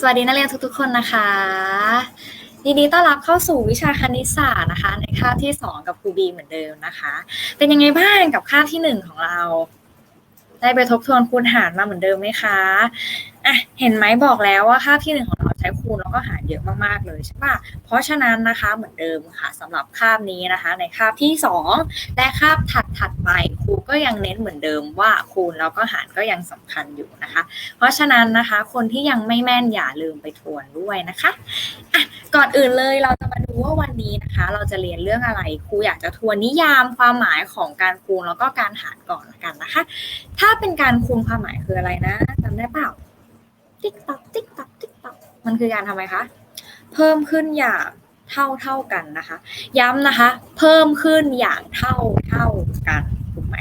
สวัสดีนักเรียนทุกๆ คนนะคะยินดีต้อนรับเข้าสู่วิชาคณิตศาสตร์นะคะ ในคาบที่ 2 กับครูบีเหมือนเดิมนะคะ เป็นยังไงบ้างกับคาบที่ 1 ของเรา ได้ไปทบทวนคูณหารมาเหมือนเดิมไหมคะอะเห็นไหมบอกแล้วว่าคาบที่ 1 ของเรา ช้คูณแล้วก็หารเยอะมากๆเลยใช่ปะเพราะฉะนั้นนะคะเหมือนเดิมค่ะสำหรับคาบนี้นะคะ ในคาบที่ 2 และคาบถัดๆไปครูก็ยังเน้นเหมือนเดิมว่าคูณแล้วก็หารก็ยังสำคัญอยู่นะคะ เพราะฉะนั้นนะคะ คนที่ยังไม่แม่นอย่าลืมไปทวนด้วยนะคะอะก่อนอื่นเลยเราจะมาดูว่าวันนี้นะคะ เราจะเรียนเรื่องอะไรครูอยากจะทวนนิยามความหมายของการคูณแล้วก็การหารก่อนละกันนะคะ ถ้าเป็นการคูณความหมายคืออะไรนะจำได้เปล่าติ๊กตักติ๊กตักติ๊กตัก มันคือการทำไมคะ เพิ่มขึ้นอย่างเท่าเท่ากันนะคะ ย้ำนะคะ เพิ่มขึ้นอย่างเท่าเท่ากันถูกไหม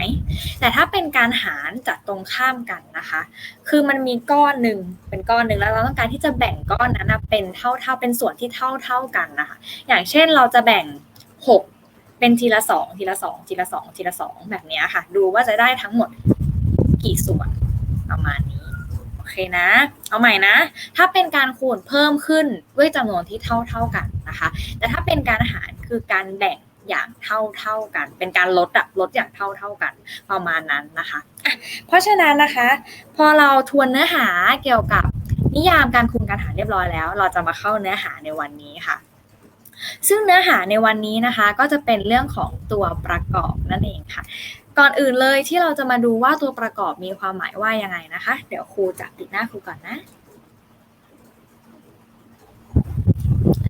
แต่ถ้าเป็นการหารจะตรงข้ามกันนะคะ คือมันมีก้อนหนึ่งเป็นก้อนหนึ่งแล้วเราต้องการที่จะแบ่งก้อนนั้นนะเป็นเท่าเท่าเป็นส่วนที่เท่าเท่ากันนะคะ อย่างเช่นเราจะแบ่งหกเป็นทีละสองทีละสองทีละสองทีละสองแบบนี้ค่ะ ดูว่าจะได้ทั้งหมดกี่ส่วนประมาณนี้ เคนะ เอาใหม่นะ ถ้าเป็นการคูณเพิ่มขึ้นด้วยจำนวนที่เท่าเท่ากันนะคะ แต่ถ้าเป็นการหารคือการแบ่งอย่างเท่าเท่ากัน เป็นการลดอะลดอย่างเท่าเท่ากันประมาณนั้นนะคะะเพราะฉะนั้นนะคะ พอเราทวนเนื้อหาเกี่ยวกับนิยามการคูณการหารเรียบร้อยแล้ว เราจะมาเข้าเนื้อหาในวันนี้ค่ะซึ่งเนื้อหาในวันนี้นะคะก็จะเป็นเรื่องของตัวประกอบนั่นเองค่ะ ก่อนอื่นเลยที่เราจะมาดูว่าตัวประกอบมีความหมายว่ายังไงนะคะ เดี๋ยวครูจะปิดหน้าครูก่อนนะ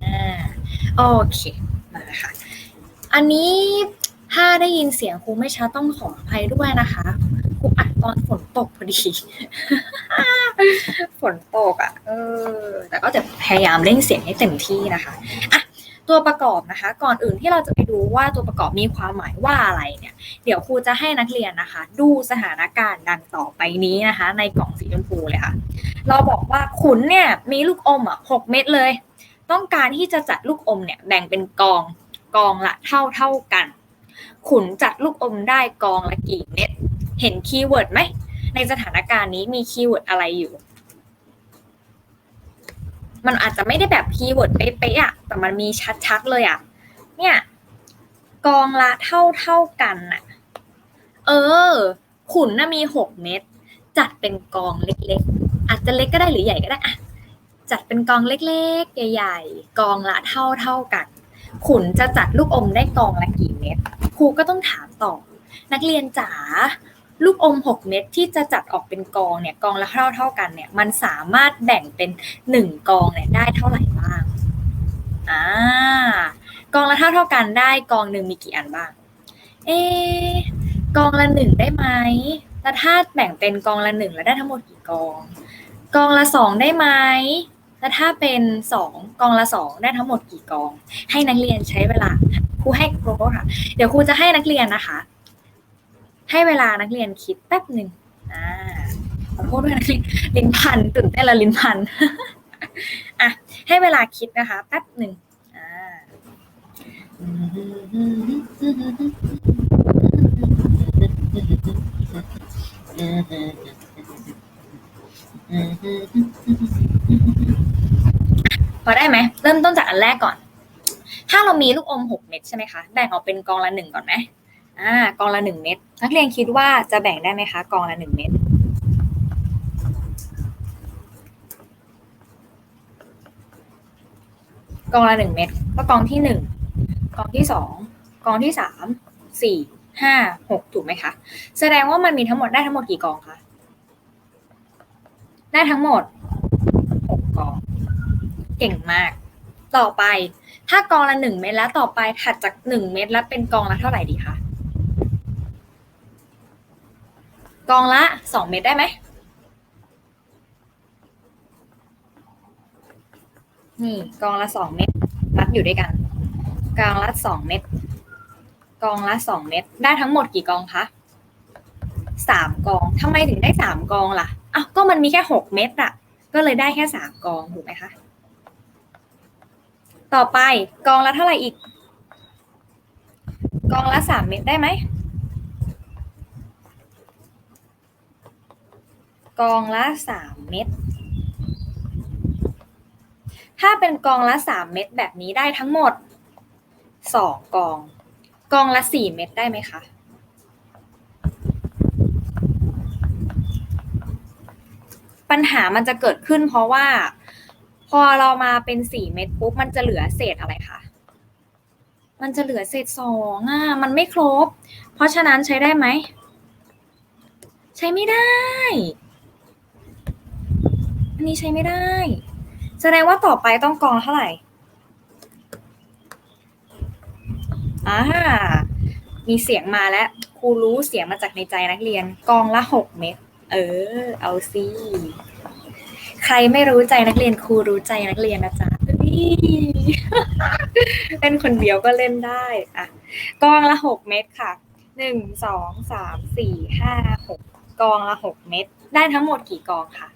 อ่าโอเคมาค่ะ อันนี้ถ้าได้ยินเสียงครูไม่ชัดต้องขออภัยด้วยนะคะครูอัดตอนฝนตกพอดี ฝนตกอะ เออ แต่ก็จะพยายามเร่งเสียงให้เต็มที่นะคะอะตัวประกอบนะคะ ก่อนอื่นที่เราจะ ไปดูว่าตัวประกอบมีความหมายว่าอะไรเนี่ย เดี๋ยวครูจะให้นักเรียนนะคะ ดูสถานการณ์ดังต่อไปนี้นะคะ ในกล่องสีชมพูเลยค่ะ เราบอกว่าขุนเนี่ยมีลูกอมอะหกเม็ดเลย ต้องการที่จะจัดลูกอมเนี่ยแบ่งเป็นกองกองละเท่าเท่ากัน ขุนจัดลูกอมได้กองละกี่เม็ด เห็นคีย์เวิร์ดไหม ในสถานการณ์นี้มีคีย์เวิร์ดอะไรอยู่มันอาจจะไม่ได้แบบคีย์เวิร์ดเป๊ะๆอะแต่มันมีชัดๆเลยอะเนี่ย กองละเท่าเท่ากันอะเออ ขุนน่ะมีหกเม็ด จัดเป็นกองเล็กๆ อาจจะเล็กก็ได้หรือใหญ่ก็ได้อะจัดเป็นกองเล็กๆ ใหญ่ๆ กองละเท่าเท่ากัน ขุนจะจัดลูกอมได้กองละกี่เม็ด ครูก็ต้องถามต่อ นักเรียนจ๋า ลูกอม 6 เม็ดที่จะจัดออกเป็นกองเนี่ย กองละเท่าเท่ากันเนี่ย มันสามารถแบ่งเป็น 1 กองเนี่ยได้เท่าไหร่บ้าง อ่า กองละเท่าเท่ากันได้กองหนึ่งมีกี่อันบ้าง เอกองละหนึ่งได้ไหมแล้วถ้าแบ่งเป็นกองละหนึ่งแล้วได้ทั้งหมดกี่กอง กองละสองได้ไหมแล้วถ้าเป็นสองกองละสองได้ทั้งหมดกี่กอง ให้นักเรียนใช้เวลาครูให้ครูค่ะ เดี๋ยวครูจะให้นักเรียนนะคะ ให้เวลานักเรียนคิดแป๊บหนึ่งอ่าขอโทษด้วยนักเรียนลิ้นพันตื่นเต้นละลิ้นพันอะให้เวลาคิดนะคะแป๊บหนึ่ง พอได้ไหม เริ่มต้นจากอันแรกก่อน ถ้าเรามีลูกอมหกเม็ดใช่ไหมคะ แบ่งออกเป็นกองละหนึ่งก่อนไหมอ่ากองละหนึ่งเม็ด นักเรียนคิดว่าจะแบ่งได้ไหมคะ กองละหนึ่งเม็ดกองละหนึ่งเม็ดก็กองที่หนึ่ง กองที่สองกองที่สามสี่ห้าหกถูกไหมคะ แสดงว่ามันมีทั้งหมดได้ทั้งหมดกี่กองคะได้ทั้งหมดหกกอง เก่งมาก ต่อไป ถ้ากองละหนึ่งเม็ดแล้วต่อไปถัดจากหนึ่งเม็ดแล้วเป็นกองละเท่าไหร่ดีคะกองละสองเม็ดได้ไหมนี่กองละสองเม็ดรัดอยู่ด้วยกัน กองละสองเม็ดกองละสองเม็ดได้ทั้งหมดกี่กองคะสามกองทำไมถึงได้สามกองล่ะอ้าวก็มันมีแค่หกเม็ดอะก็เลยได้แค่สามกองถูกไหมคะต่อไปกองละเท่าไหร่อีก กองละสามเม็ดได้ไหมกองละสามเม็ดถ้าเป็นกองละสามเม็ดแบบนี้ได้ทั้งหมด สองกอง กองละสี่เม็ดได้ไหมคะปัญหามันจะเกิดขึ้นเพราะว่า พอเรามาเป็นสี่เม็ดปุ๊บมันจะเหลือเศษอะไรคะมันจะเหลือเศษสองอะมันไม่ครบ เพราะฉะนั้นใช้ได้ไหม ใช้ไม่ได้ อันนี้ใช้ไม่ได้ แสดงว่าต่อไปต้องกองเท่าไหร่ อ่ามีเสียงมาแล้วครูรู้เสียงมาจากในใจนักเรียน กองละหกเม็ดเออ เอาสิใครไม่รู้ใจนักเรียนครูรู้ใจนักเรียนนะจ๊ะนี่เล่นคนเดียวก็เล่นได้อะกองละหกเม็ดค่ะหนึ่งสองสามสี่ห้าหกกองละหกเม็ดได้ทั้งหมดกี่กองค่ะ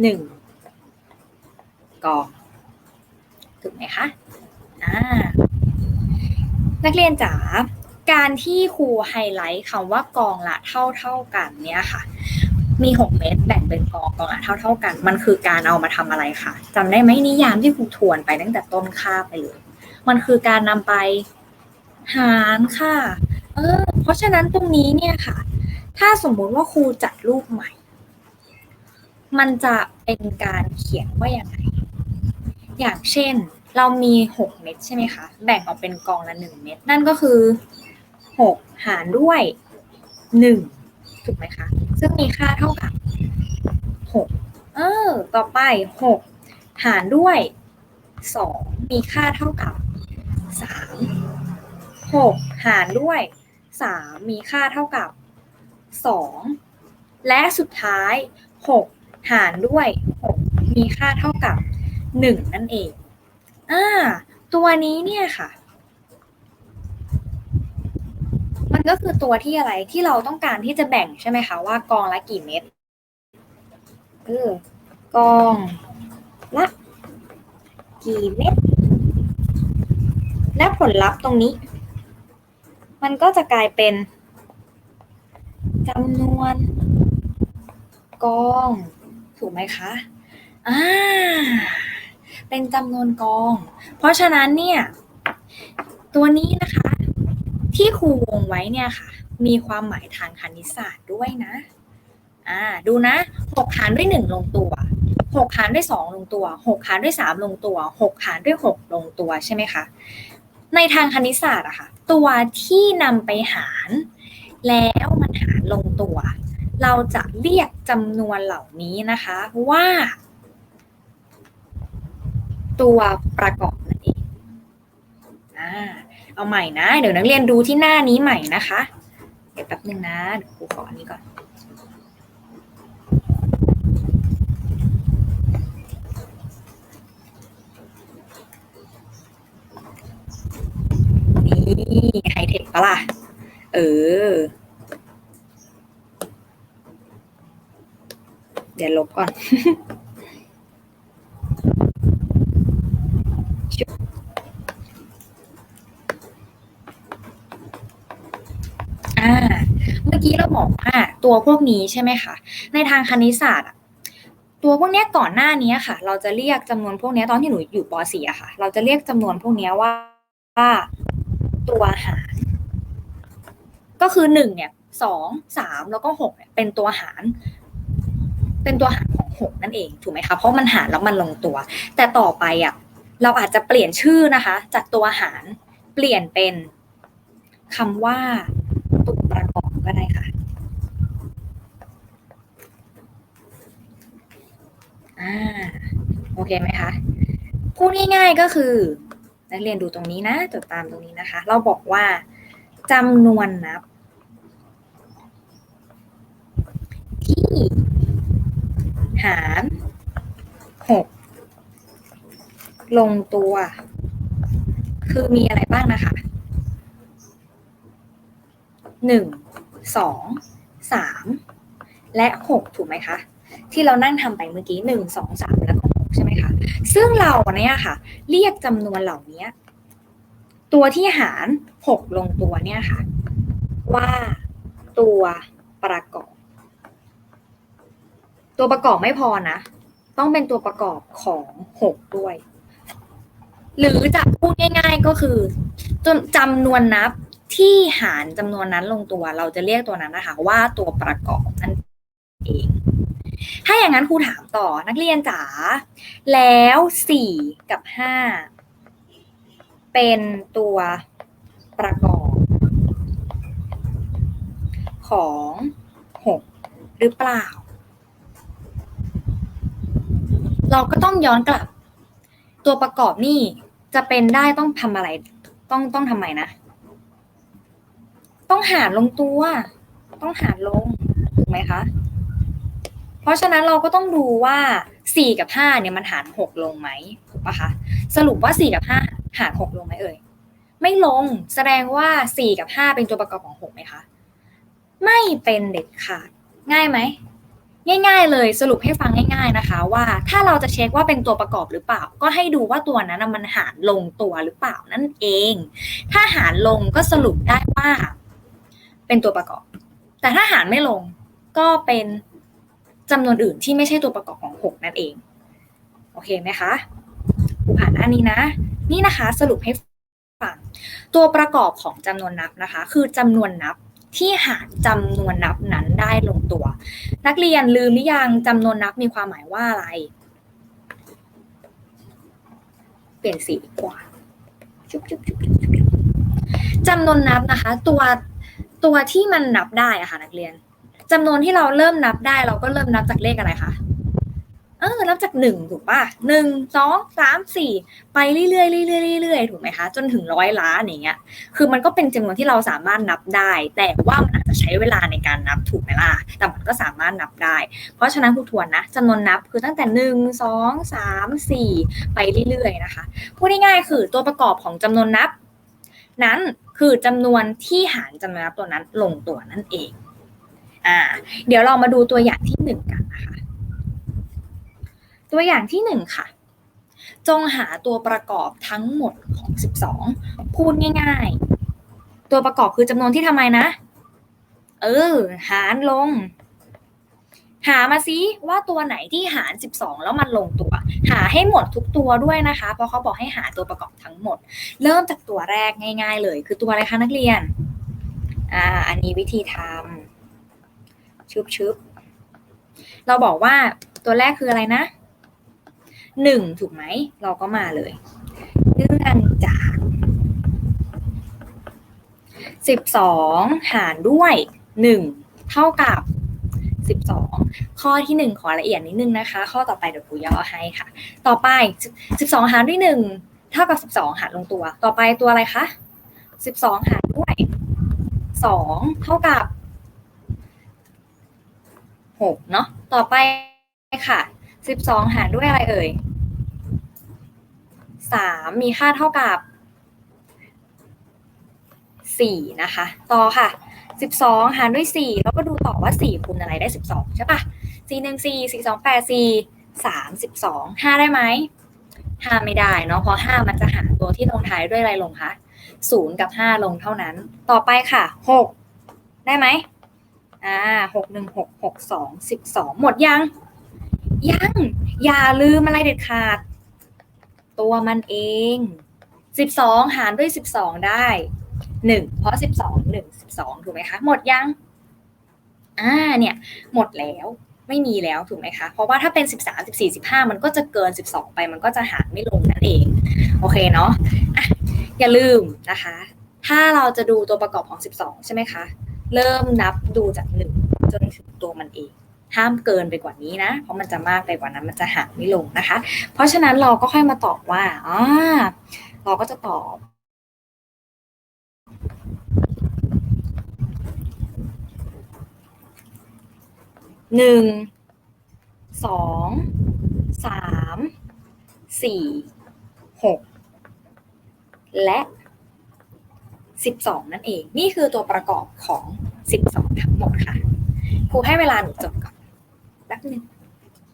หนึ่งกองถูกไหมคะอ่า นักเรียนจ๋าการที่ครูไฮไลท์คำว่ากองละเท่าเท่ากันเนี่ยค่ะ มีหกเม็ดแบ่งเป็นกองกองละเท่าเท่ากัน มันคือการเอามาทำอะไรคะจำได้ไหมนิยามที่ครูทวนไปตั้งแต่ต้นคาไปเลย มันคือการนำไปหารค่ะ เออ เพราะฉะนั้นตรงนี้เนี่ยค่ะ ถ้าสมมุติว่าครูจัดรูปใหม่ มันจะเป็นการเขียนว่าอย่างไร อย่างเช่น เรามีหกเม็ดใช่ไหมคะ แบ่งออกเป็นกองละหนึ่งเม็ด นั่นก็คือหกหารด้วยหนึ่งถูกไหมคะ ซึ่งมีค่าเท่ากับหกเออ ต่อไปหกหารด้วยสองมีค่าเท่ากับสามหกหารด้วยสามมีค่าเท่ากับสองและสุดท้ายหกหารด้วยหกมีค่าเท่ากับหนึ่งนั่นเอง อ่า ตัวนี้เนี่ยค่ะ มันก็คือตัวที่อะไรที่เราต้องการที่จะแบ่งใช่ไหมคะว่ากองละกี่เม็ดเออกองละกี่เม็ดและผลลัพธ์ตรงนี้ มันก็จะกลายเป็นจำนวนกอง ถูกไหมคะ อ่า เป็นจำนวนกอง เพราะฉะนั้นเนี่ย ตัวนี้นะคะ ที่ครูวงไว้เนี่ยค่ะ มีความหมายทางคณิตศาสตร์ด้วยนะ อ่า ดูนะหกหารด้วยหนึ่งลงตัวหกหารด้วยสองลงตัวหกหารด้วยสามลงตัวหกหารด้วยหกลงตัวใช่ไหมคะในทางคณิตศาสตร์อะค่ะ ตัวที่นำไปหาร แล้วมันหารลงตัว เราจะเรียกจำนวนเหล่านี้นะคะว่า ตัวประกอบนั่นเองอ่าเอาใหม่นะ เดี๋ยวนักเรียนดูที่หน้านี้ใหม่นะคะ เดี๋ยวแป๊บนึงนะเดี๋ยวครูขออันนี้ก่อนนี่ไฮเทคปะล่ะ เออ เดี๋ยวลบก่อน อ่า เมื่ อกี้เราบอกว่าตัวพวกนี้ใช่ไหมคะในทางคณิตศาสตร์ตัวพวกนี้ก่อนหน้านี้ค่ะ เราจะเรียกจำนวนพวกนี้ตอนที่หนูอยู่ป .4 อะค่ะ เราจะเรียกจำนวนพวกนี้ว่าว่าตัวหาร ก็คือหนึ่งเนี่ยสองสามแล้วก็หกเนี่ยเป็นตัวหาร เป็นตัวหารของหกนั่นเองถูกไหมคะเพราะมันหารแล้วมันลงตัว แต่ต่อไปอะเราอาจจะเปลี่ยนชื่อนะคะ จากตัวหารเปลี่ยนเป็นคำว่าตัวประกอบก็ได้ค่ะ อ่าโอเคไหมคะพูดง่ายๆก็คือ นักเรียนดูตรงนี้นะจดตามตรงนี้นะคะ เราบอกว่าจำนวนนับ ที่หารหกลงตัว คือมีอะไรบ้างนะคะหนึ่งสองสามและหกถูกไหมคะ ที่เรานั่งทำไปเมื่อกี้หนึ่งสองสามแล้วก็หกใช่ไหมคะซึ่งเราเนี่ยค่ะ เรียกจำนวนเหล่านี้ตัวที่หารหกลงตัวเนี่ยค่ะ ว่าตัวประกอบ ตัวประกอบไม่พอนะ ต้องเป็นตัวประกอบของหกด้วย หรือจะพูดง่าย ๆก็คือจำจำนวนนับที่หารจำนวนนั้นลงตัว เราจะเรียกตัวนั้นนะคะ ว่าตัวประกอบนั่นเอง ถ้าอย่างนั้นครูถามต่อนักเรียนจ๋าแล้วสี่กับห้าเป็นตัวประกอบ ของหกหรือเปล่า เราก็ต้องย้อนกลับ ตัวประกอบนี่จะเป็นได้ต้องทำอะไร ต้องต้องทำไมนะ ต้องหารลงตัว ต้องหารลงถูกไหมคะ ราะฉะนั้นเราก็ต้องดูว่าสี่กับห้าเนี่ยมันหารหกลงไหมถูกปะคะ สรุปว่าสี่กับห้าหารหกลงไหมเอ่ย ไม่ลง แสดงว่าสี่กับห้าเป็นตัวประกอบของหกไหมคะ ไม่เป็นเด็ดขาด ง่ายไหม ง่าย ๆ เลย สรุปให้ฟังง่าย ๆนะคะ ว่าถ้าเราจะเช็คว่าเป็นตัวประกอบหรือเปล่า ก็ให้ดูว่าตัวนั้นมันหารลงตัวหรือเปล่านั่นเอง ถ้าหารลงก็สรุปได้ว่า เป็นตัวประกอบ แต่ถ้าหารไม่ลงก็เป็น จำนวนอื่นที่ไม่ใช่ตัวประกอบของหกนั่นเอง โอเคไหมคะกูผ่านหน้านี้นะ นี่นะคะสรุปให้ฟัง ตัวประกอบของจำนวนนับนะคะ คือจำนวนนับที่หารจำนวนนับนั้นได้ลงตัว นักเรียนลืมหรือยังจำนวนนับมีความหมายว่าอะไร เปลี่ยนสีดีกว่าชุบชุบชุบชุบชุบจำนวนนับนะคะ ตัวตัวที่มันนับได้อะค่ะนักเรียน จำนวนที่เราเริ่มนับได้ เราก็เริ่มนับจากเลขอะไรคะเออนับจากหนึ่งถูกป่ะหนึ่งสองสามสี่ไปเรื่อยๆเรื่อยๆเรื่อยๆถูกไหมคะ จนถึงร้อยล้านอย่างเงี้ย คือมันก็เป็นจำนวนที่เราสามารถนับได้ แต่ว่ามันอาจจะใช้เวลาในการนับถูกไหมล่ะแต่มันก็สามารถนับได้ เพราะฉะนั้นผู้ทวนนะจำนวนนับคือตั้งแต่หนึ่งสองสามสี่ไปเรื่อยๆนะคะพูดง่ายๆคือตัวประกอบของจำนวนนับ นั้นคือจำนวนที่หารจำนวนนับตัวนั้นลงตัวนั่นเอง อ่า เดี๋ยวเรามาดูตัวอย่างที่หนึ่งกันนะคะ ตัวอย่างที่หนึ่งค่ะ จงหาตัวประกอบทั้งหมดของ 12 พูดง่าย ๆ ตัวประกอบคือจำนวนที่ทำไมนะ เออ หารลง หามาซิว่าตัวไหนที่หาร 12 แล้วมันลงตัว หาให้หมดทุกตัวด้วยนะคะ เพราะเขาบอกให้หาตัวประกอบทั้งหมด เริ่มจากตัวแรกง่าย ๆ เลย คือตัวอะไรคะนักเรียน อ่า อันนี้วิธีทำ ชุบชุบเราบอกว่าตัวแรกคืออะไรนะหนึ่งถูกไหม เราก็มาเลยเนื่องจากสิบสองหารด้วยหนึ่งเท่ากับสิบสองข้อที่หนึ่งขอละเอียดนิดนึงนะคะ ข้อต่อไปเดี๋ยวครูย่อให้ค่ะ ต่อไปสิบสองหารด้วยหนึ่งเท่ากับสิบสองหารลงตัว ต่อไปตัวอะไรคะสิบสองหารด้วยสองเท่ากับ หกเนาะต่อไปค่ะสิบสองหารด้วยอะไรเอ่ยสามมีค่าเท่ากับสี่นะคะ ต่อค่ะสิบสองหารด้วยสี่แล้วก็ดูต่อว่าสี่คูณอะไรได้สิบสองใช่ปะสี่หนึ่งสี่สี่สองแปดสี่สามสิบสองห้าได้ไหมห้าไม่ได้เนาะเพราะห้ามันจะหารตัวที่ลงท้ายด้วยอะไรลงคะศูนย์กับห้าลงเท่านั้น ต่อไปค่ะหกได้ไหม อ่าหกหนึ่งหกหกสองสิบสองหมดยัง ยัง อย่าลืมอะไรเด็ดขาด ตัวมันเองสิบสองหารด้วยสิบสองได้หนึ่งเพราะสิบสองหนึ่งสิบสองถูกไหมคะ หมดยัง อ่าเนี่ย หมดแล้วไม่มีแล้วถูกไหมคะ เพราะว่าถ้าเป็นสิบสามสิบสี่สิบห้ามันก็จะเกินสิบสองไปมันก็จะหารไม่ลงนั่นเอง โอเคเนาะอะอย่าลืมนะคะ ถ้าเราจะดูตัวประกอบของสิบสองใช่ไหมคะ เริ่มนับดูจากหนึ่งจนถึงตัวมันเอง ห้ามเกินไปกว่านี้นะ เพราะมันจะมากไปกว่านั้นมันจะหารไม่ลงนะคะ เพราะฉะนั้นเราก็ค่อยมาตอบว่าอ่าเราก็จะตอบ หนึ่ง สอง สาม สี่ หก และ สิบสองนั่นเอง นี่คือตัวประกอบของสิบสองทั้งหมดค่ะ ครูให้เวลาหนูจดก่อนแป๊บนึง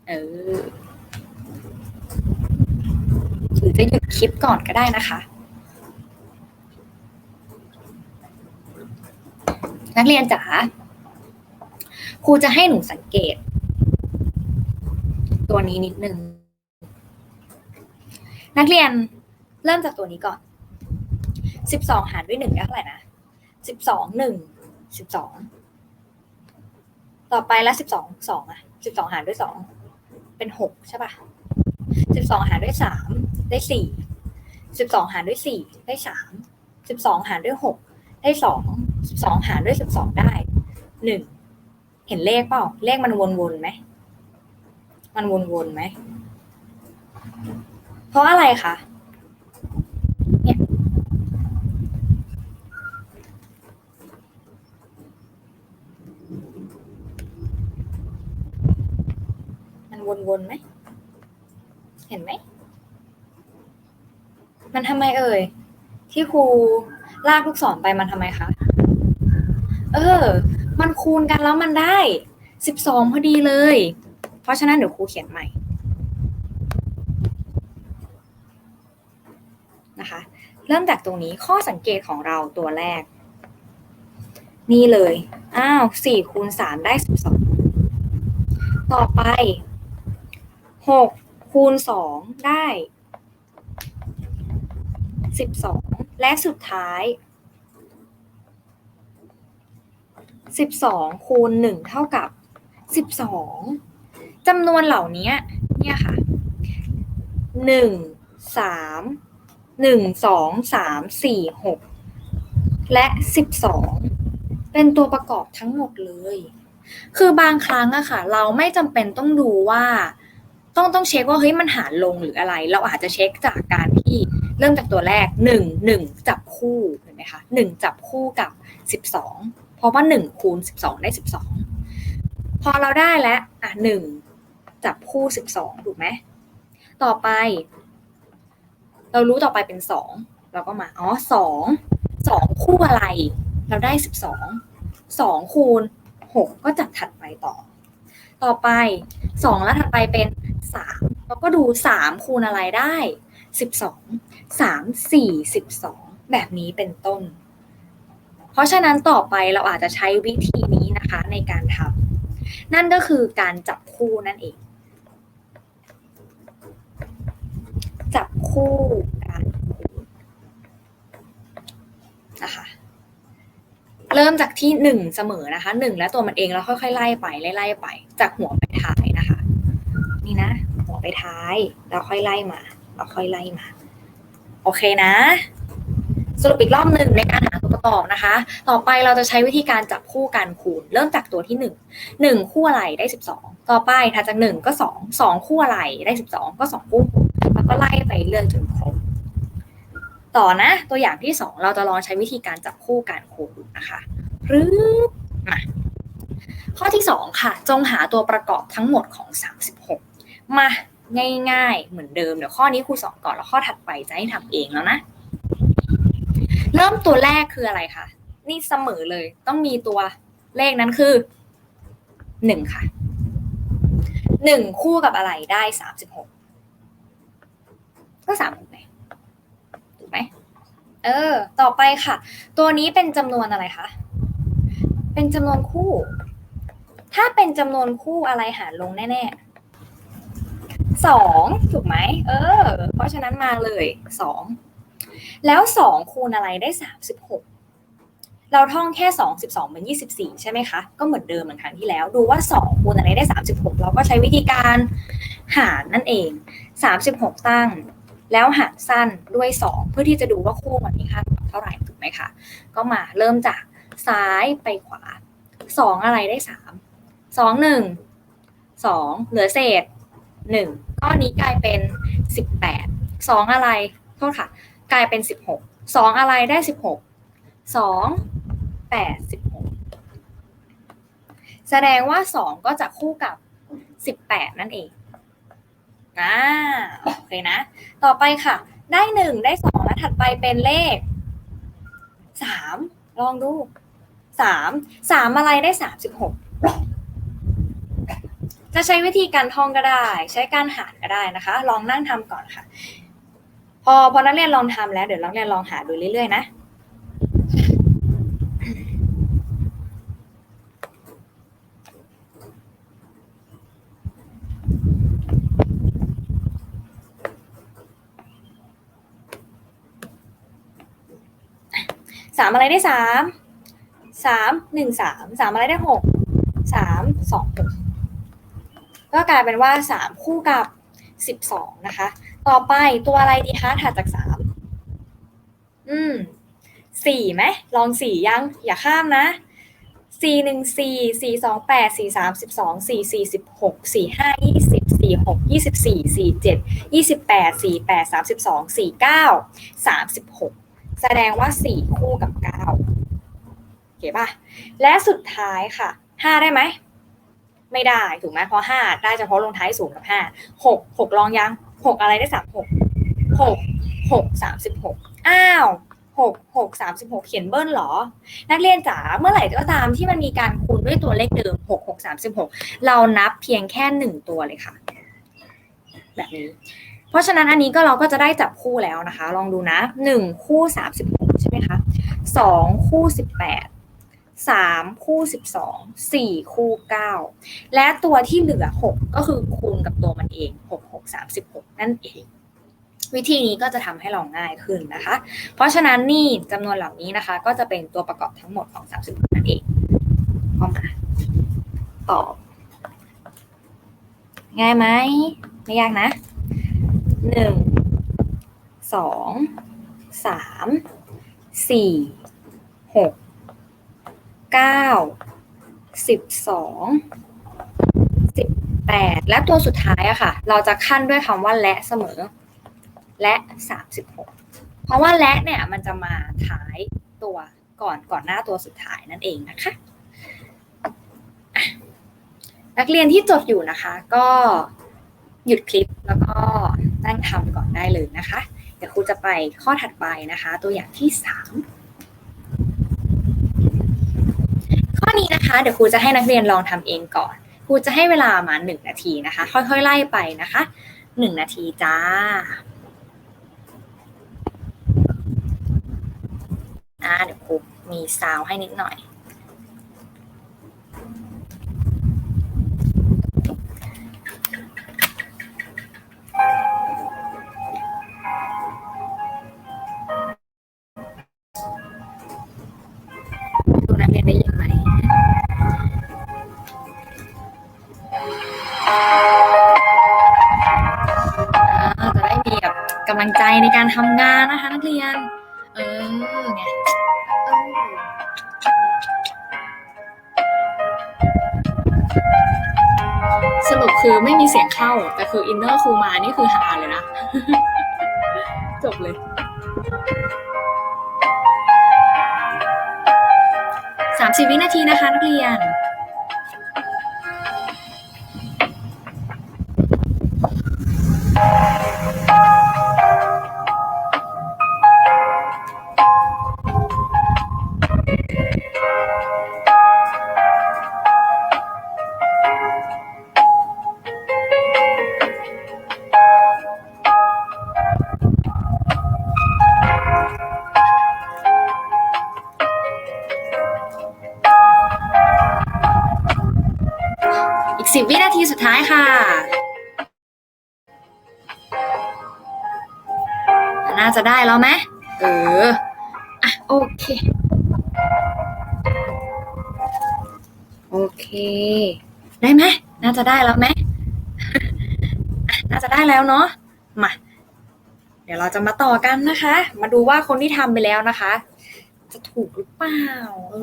เออหรือจะหยุดคลิปก่อนก็ได้นะคะ นักเรียนจ๋าครูจะให้หนูสังเกต ตัวนี้นิดนึง นักเรียนเริ่มจากตัวนี้ก่อน สิบสองหารด้วยหนึ่งได้เท่าไหร่นะสิบสองหนึ่งสิบสองต่อไปแล้วสิบสองสองอะสิบสองหารด้วยสองเป็นหกใช่ปะสิบสองหารด้วยสามได้สี่สิบสองหารด้วยสี่ได้สามสิบสองหารด้วยหกได้สองสิบสองหารด้วยสิบสองได้หนึ่งเห็นเลขเปล่าเลขมันวนๆไหมมันวนๆไหมเพราะอะไรคะ เนี่ย มัน วนๆไหม เห็นไหม มันทำไมเอ่ย ที่ครูลากลูกศรไปมันทำไมคะ เออ มันคูณกันแล้วมันได้สิบสองพอดีเลย เพราะฉะนั้นเดี๋ยวครูเขียนใหม่นะคะเริ่มจากตรงนี้ข้อสังเกตของเราตัวแรก นี่เลย อ้าวสี่คูณสามได้สิบสองต่อไป หกคูณสองได้สิบสองและสุดท้ายสิบสองคูณหนึ่งเท่ากับสิบสองจำนวนเหล่านี้เนี่ยค่ะหนึ่งสามหนึ่งสองสามสี่หกและสิบสองเป็นตัวประกอบทั้งหมดเลย คือบางครั้งอะค่ะ เราไม่จำเป็นต้องดูว่า ต้องต้องเช็คว่าเฮ้ยมันหารลงหรืออะไร เราอาจจะเช็คจากการที่เริ่มจากตัวแรกหนึ่งหนึ่งจับคู่เห็นไหมคะหนึ่งจับคู่กับสิบสองเพราะว่าหนึ่งคูณสิบสองได้สิบสองพอเราได้แล้วอะหนึ่งจับคู่สิบสองถูกไหมต่อไป เรารู้ต่อไปเป็นสองเราก็มาอ๋อสองสองคู่อะไร เราได้สิบสองสองคูณหกก็จับถัดไปต่อ ต่อไปสองแล้วถัดไปเป็น สามเราก็ดูสามคูณอะไรได้สิบสองสามสี่สิบสองแบบนี้เป็นต้น เพราะฉะนั้นต่อไปเราอาจจะใช้วิธีนี้นะคะในการทำนั่นก็คือการจับคู่นั่นเอง จับคู่การคูณนะคะเริ่มจากที่หนึ่งเสมอนะคะหนึ่งแล้วตัวมันเองแล้วค่อยๆไล่ไปไล่ๆไป จากหัวไปท้ายนะคะ นี่นะหัวไปท้ายแล้วค่อยไล่มาแล้วค่อยไล่มา โอเคนะ สรุปอีกรอบหนึ่งในการหาตัวประกอบนะคะ ต่อไปเราจะใช้วิธีการจับคู่การคูณ เริ่มจากตัวที่หนึ่งหนึ่งคู่อะไรได้สิบสองต่อไปถัดจากหนึ่งก็สองสองคู่อะไรได้สิบสองก็สองคู่แล้วก็ไล่ไปเรื่อยจนครบต่อนะ ตัวอย่างที่สองเราจะลองใช้วิธีการจับคู่การคูณนะคะรึบมาข้อที่สองค่ะ จงหาตัวประกอบทั้งหมดของสา มาง่าย ๆ เหมือนเดิมเดี๋ยวข้อนี้ครูสอนก่อนแล้วข้อถัดไปจะให้ทำเองแล้วนะ เริ่มตัวแรกคืออะไรคะนี่เสมอเลยต้องมีตัวเลขนั้นคือหนึ่งค่ะหนึ่งคู่กับอะไรได้สามสิบหกก็สามหกไงถูกไหมเออ ต่อไปค่ะ ตัวนี้เป็นจำนวนอะไรคะเป็นจำนวนคู่ ถ้าเป็นจำนวนคู่อะไรหารลงแน่ๆ สองถูกไหมเออ เพราะฉะนั้นมาเลยสองแล้วสองคูณอะไรได้สามสิบหกเราท่องแค่สองสิบสองเป็นยี่สิบสี่ใช่ไหมคะ ก็เหมือนเดิมเหมือนครั้งที่แล้ว ดูว่าสองคูณอะไรได้สามสิบหกเราก็ใช้วิธีการหารนั่นเองสามสิบหกตั้ง แล้วหารสั้นด้วยสองเพื่อที่จะดูว่าคู่มันมีค่าเท่าไหร่ถูกไหมคะ ก็มาเริ่มจากซ้ายไปขวาสองอะไรได้สามสองหนึ่งสองเหลือเศษ หนึ่งก้อนนี้กลายเป็นสิบแปดสองอะไรโทษค่ะ กลายเป็นสิบหกสองอะไรได้สิบหกสองแปดสิบหกแสดงว่าสองก็จะคู่กับสิบแปดนั่นเองอ่าโอเคนะ ต่อไปค่ะ ได้หนึ่งได้สองแล้วถัดไปเป็นเลขสามลองดูสามสามอะไรได้สามสิบหก จะใช้วิธีการท่องก็ได้ ใช้การหารก็ได้นะคะ ลองนั่งทำก่อนค่ะ พอพอนักเรียนลองทำแล้วเดี๋ยวนักเรียนลองหาดูเรื่อยๆนะสามอะไรได้สามสามหนึ่งสามสามอะไรได้หกสามสองหก ก็กลายเป็นว่าสามคู่กับสิบสองนะคะ ต่อไปตัวอะไรดีคะถัดจากสามอืมสี่ไหมลองสี่ยัง อย่าข้ามนะสี่หนึ่งสี่สี่สองแปดสี่สามสิบสองสี่สี่สิบหกสี่ห้ายี่สิบสี่หกยี่สิบสี่สี่เจ็ดยี่สิบแปดสี่แปดสามสิบสองสี่เก้าสามสิบหกแสดงว่าสี่คู่กับเก้าโอเคป่ะ และสุดท้ายค่ะห้าได้ไหม ไม่ได้ถูกไหมเพราะห้าได้เฉพาะลงท้ายสูงกับห้าหกหกลองยังหกอะไรได้สามหกหกหกสามสิบหกอ้าวหกหกสามสิบหกเขียนเบิ้ลหรอ นักเรียนจ๋าเมื่อไหร่ก็ตามที่มันมีการคูณด้วยตัวเลขเดิมหกหกสามสิบหกเรานับเพียงแค่หนึ่งตัวเลยค่ะ แบบนี้ เพราะฉะนั้นอันนี้ก็เราก็จะได้จับคู่แล้วนะคะ ลองดูนะหนึ่งคู่สามสิบหกใช่ไหมคะสองคู่สิบแปด สามคู่สิบสองสี่คู่เก้าและตัวที่เหลือหกก็คือคูณกับตัวมันเองหกหกสามสิบหกนั่นเอง วิธีนี้ก็จะทำให้เราง่ายขึ้นนะคะ เพราะฉะนั้นนี่จำนวนเหล่านี้นะคะ ก็จะเป็นตัวประกอบทั้งหมดของ 36 นั่นเองก็มาตอบง่ายไหมไม่ยากนะหนึ่งสองสามสี่หก เก้าสิบสองสิบแปดและตัวสุดท้ายอะค่ะ เราจะขั้นด้วยคำว่าและเสมอ และสามสิบหกเพราะว่าและเนี่ยมันจะมาท้ายตัวก่อนก่อนหน้าตัวสุดท้ายนั่นเองนะคะอะนักเรียนที่จดอยู่นะคะ ก็หยุดคลิปแล้วก็นั่งทำก่อนได้เลยนะคะ เดี๋ยวครูจะไปข้อถัดไปนะคะ ตัวอย่างที่สาม ข้อนี้นะคะเดี๋ยวครูจะให้นักเรียนลองทำเองก่อน ครูจะให้เวลามาหนึ่งนาทีนะคะ ค่อยๆ ไล่ไปนะคะหนึ่งนาทีจ้าอ่าเดี๋ยวครูมีซาวให้นิดหน่อย การทำงานนะคะนักเรียน เออไงสรุปคือไม่มีเสียงเข้า แต่คืออินเนอร์ครูมานี่คือหาเลยนะ จบเลยสามสิบวินาทีนะคะนักเรียน จะได้แล้วไหมเออ อะ โอเค โอเค ได้ไหมน่าจะได้แล้วไหมอะน่าจะได้แล้วเนาะ มา เดี๋ยวเราจะมาต่อกันนะคะ มาดูว่าคนที่ทำไปแล้วนะคะ จะถูกหรือเปล่า เอ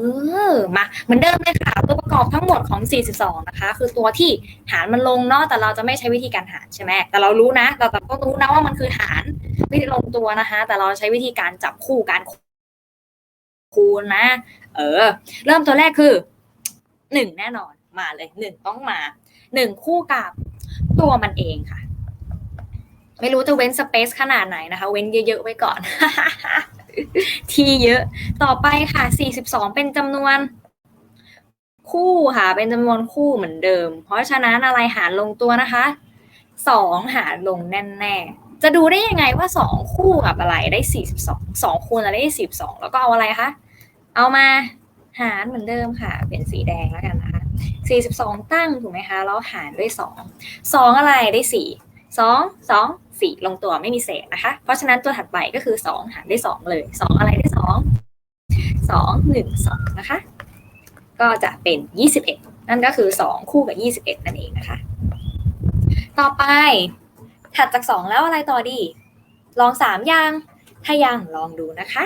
อ มาเหมือนเดิมเลยค่ะ ตัวประกอบทั้งหมดของ 42 นะคะ คือตัวที่หารมันลงเนาะ แต่เราจะไม่ใช้วิธีการหารใช่ไหมแต่เรารู้นะ เราต้องรู้นะว่ามันคือหาร ไม่ได้ลงตัวนะคะ แต่เราใช้วิธีการจับคู่การคูณนะ เออ เริ่มตัวแรกคือหนึ่งแน่นอนมาเลยหนึ่งต้องมาหนึ่งคู่กับตัวมันเองค่ะ ไม่รู้จะเว้นสเปซขนาดไหนนะคะ เว้นเยอะๆไว้ก่อน ทีเยอะ ต่อไปค่ะ42เป็นจำนวนคู่ค่ะ เป็นจำนวนคู่เหมือนเดิม เพราะฉะนั้นอะไรหารลงตัวนะคะ2หารลงแน่ๆ จะดูได้ยังไงว่า2คู่กับอะไรได้42 2คูณอะไรได้42แล้วก็เอาอะไรคะเอามาหารเหมือนเดิมค่ะ เป็นสีแดงแล้วกันนะคะ42ตั้งถูกไหมคะแล้วหารด้วย2 2องอะไรได้4 2 2 4ลงตัวไม่มีเศษนะคะ เพราะฉะนั้นตัวถัดไปก็คือ2หารด้วย2เลย2องอะไรได้2สองหนึ่งสองนะคะ ก็จะเป็นยี่สิบเอ็ดนั่นก็คือสองคู่กับยี่สิบเอ็ดนั่นเองนะคะ ต่อไป ถัดจากสองแล้วอะไรต่อดี ลองสามยัง ถ้ายังลองดูนะคะ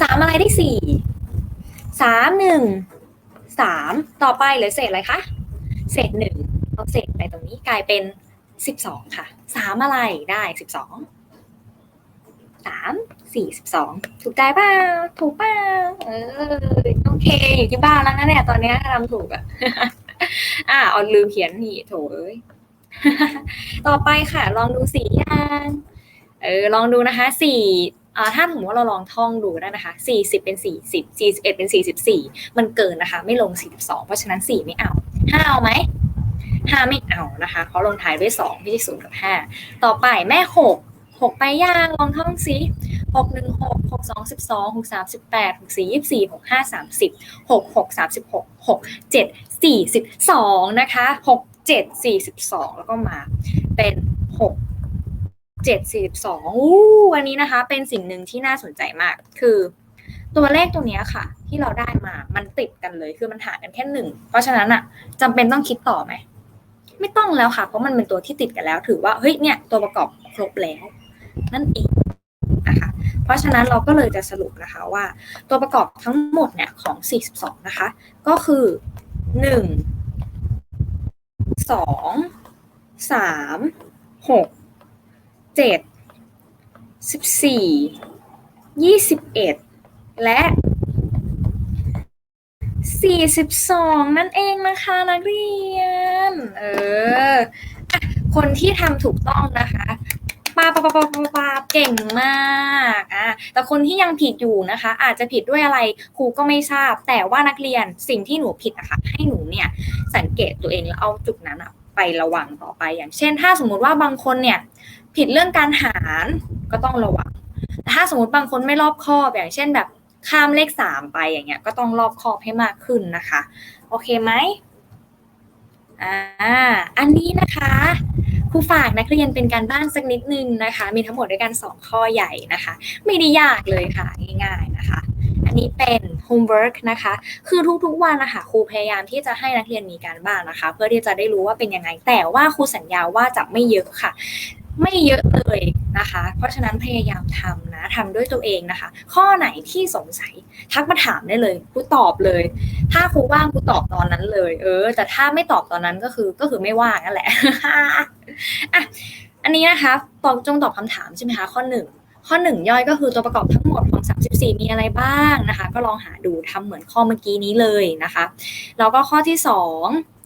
สามอะไรได้สี่สามหนึ่งสามต่อไปเหลือเศษอะไรคะเศษหนึ่งเอาเศษไปตรงนี้กลายเป็นสิบสองค่ะสามอะไรได้สิบสองสามสี่สิบสองถูกใจเปล่าถูกเปล่าเออโอเคอยู่ที่บ้านแล้วนะเนี่ยตอนนี้ทำถูกอะ อ่าเอาลืมเขียนนี่โถเอ้ยต่อไปค่ะ ลองดูสีอย่างเออลองดูนะคะสี่อ่าถ้าสมมติว่าเราลองท่องดูได้นะคะสี่สิบเป็นสี่สิบสี่สิบเอ็ดเป็นสี่สิบสี่มันเกินนะคะ ไม่ลงสี่สิบสองเพราะฉะนั้นสี่ไม่เอาห้าเอาไหมห้าไม่เอานะคะเพราลงท้ายด้วยสองไม่ใช่ศูนย์กับห้าต่อไปแม่หกหกไปย่างลองท่องสิหกหนึ่งหกหกสองสิบสองหกสามสิบแปดหกสี่ยี่สิบสี่หกห้าสามสิบหกหกสามสิบหกหกเจ็ด สี่สิบสองนะคะหกเจ็ดสี่สิบสองแล้วก็มาเป็นหกเจ็ดสี่สิบสองอู้วันนี้นะคะ เป็นสิ่งหนึ่งที่น่าสนใจมาก คือตัวเลขตัวนี้ค่ะ ที่เราได้มามันติดกันเลยคือมันหากันแค่หนึ่ง เพราะฉะนั้นอะจำเป็นต้องคิดต่อไหม ไม่ต้องแล้วค่ะ เพราะมันเป็นตัวที่ติดกันแล้ว ถือว่าเฮ้ยเนี่ยตัวประกอบครบแล้ว นั่นเองนะคะเพราะฉะนั้นเราก็เลยจะสรุปนะคะว่า ตัวประกอบทั้งหมดเนี่ยของ 42 นะคะ ก็คือ หนึ่งสองสามหกเจ็ดสิบสี่ยี่สิบเอ็ดและสี่สิบสองนั่นเองนะคะนักเรียน เออคนที่ทำถูกต้องนะคะ ปาปาปาปาปาปาเก่งมากอะแต่คนที่ยังผิดอยู่นะคะ อาจจะผิดด้วยอะไรครูก็ไม่ทราบ แต่ว่านักเรียนสิ่งที่หนูผิดอะคะให้หนูเนี่ยสังเกตตัวเองแล้วเอาจุดนั้นอะไประวังต่อไป อย่างเช่น ถ้าสมมุติว่าบางคนเนี่ยผิดเรื่องการหารก็ต้องระวังถ้าสมมติบางคนไม่รอบคอบอย่างเช่นแบบข้ามเลขสามไปอย่างเงี้ยก็ต้องรอบคอบให้มากขึ้นนะคะ โอเคไหม อ่า อันนี้นะคะครูฝากนักเรียนเป็นการบ้านสักนิดนึงนะคะ มีทั้งหมดด้วยกัน 2 ข้อใหญ่นะคะ ไม่ได้ยากเลยค่ะ ง่ายๆนะคะ อันนี้เป็น homework นะคะ คือทุกๆวันนะคะครูพยายามที่จะให้นักเรียนมีการบ้านนะคะ เพื่อที่จะได้รู้ว่าเป็นยังไง แต่ว่าครูสัญญาว่าจะไม่เยอะค่ะ ไม่เยอะเลยนะคะ เพราะฉะนั้นพยายามทำนะทำด้วยตัวเองนะคะ ข้อไหนที่สงสัยทักมาถามได้เลยครูตอบเลย ถ้าครูว่างครูตอบตอนนั้นเลย เออ แต่ถ้าไม่ตอบตอนนั้นก็คือก็คือไม่ว่างนั่นแหละอะอันนี้นะคะตอบจงตอบคำถามใช่ไหมคะข้อหนึ่งข้อหนึ่งย่อยก็คือตัวประกอบทั้งหมดของ 34 มีอะไรบ้างนะคะ ก็ลองหาดูทำเหมือนข้อเมื่อกี้นี้เลยนะคะ แล้วก็ข้อที่ 2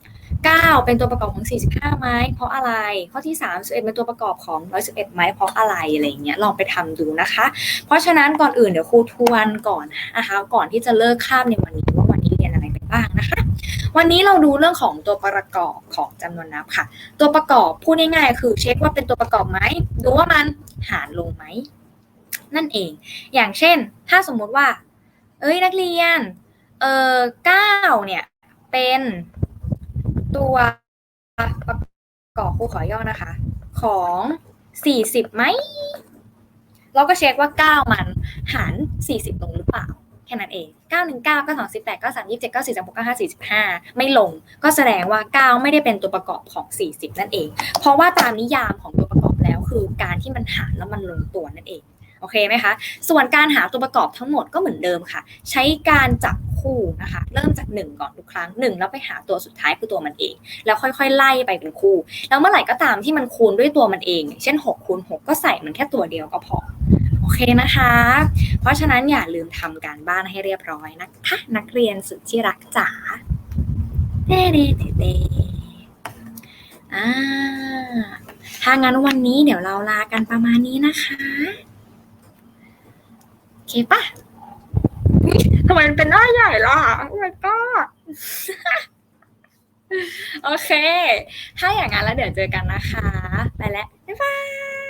9 เป็นตัวประกอบของ 45 ไหมเพราะอะไร ข้อที่ 3 11 เป็นตัวประกอบของ 111 ไหมเพราะอะไรอะไรเงี้ยลองไปทำดูนะคะ เพราะฉะนั้นก่อนอื่นเดี๋ยวครูทวนก่อนนะคะก่อนที่จะเลิกคาบในวันนี้ว่าวันนี้เรียนอะไรไปบ้างนะคะ วันนี้เราดูเรื่องของตัวประกอบของจำนวนนับค่ะ ตัวประกอบพูดง่ายๆ คือเช็คว่าเป็นตัวประกอบไหมดูว่ามันหารลงไหมนั่นเอง อย่างเช่น ถ้าสมมุติว่า เอ้ยนักเรียน เออเก้าเนี่ย เป็น ตัวประกอบครูขอย่อนะคะ ของสี่สิบไหม เราก็เช็คว่าเก้ามันหารสี่สิบลงหรือเปล่า แค่นั้นเอง9 1 9 9 2 18 9 3 27 9 4 3 6 9 5 45ไม่ลง ก็แสดงว่า9ไม่ได้เป็นตัวประกอบของ40นั่นเอง เพราะว่าตามนิยามของตัวประกอบแล้วคือการที่มันหารแล้วมันลงตัวนั่นเอง โอเคไหมคะ ส่วนการหาตัวประกอบทั้งหมดก็เหมือนเดิมค่ะ ใช้การจับคู่นะคะ เริ่มจาก 1 ก่อนทุกครั้ง 1 แล้วไปหาตัวสุดท้ายคือตัวมันเอง แล้วค่อยๆ ไล่ไปเป็นคู่ แล้วเมื่อไหร่ก็ตามที่มันคูณด้วยตัวมันเอง เช่น6คูณ6ก็ใส่มันแค่ตัวเดียวก็พอโอเคนะคะ เพราะฉะนั้นอย่าลืมทำการบ้านให้เรียบร้อยนะคะ นักเรียนสุดที่รักจ๋าเด้เด้เด้เดอ่าถ้างั้นวันนี้เดี๋ยวเราลากันประมาณนี้นะคะ โอเคปะทำไมมันเป็นหน้าใหญ่ล่ะโอ้ my god โอเค ถ้าอย่างนั้นแล้วเดี๋ยวเจอกันนะคะ ไปแล้ว บ๊ายบาย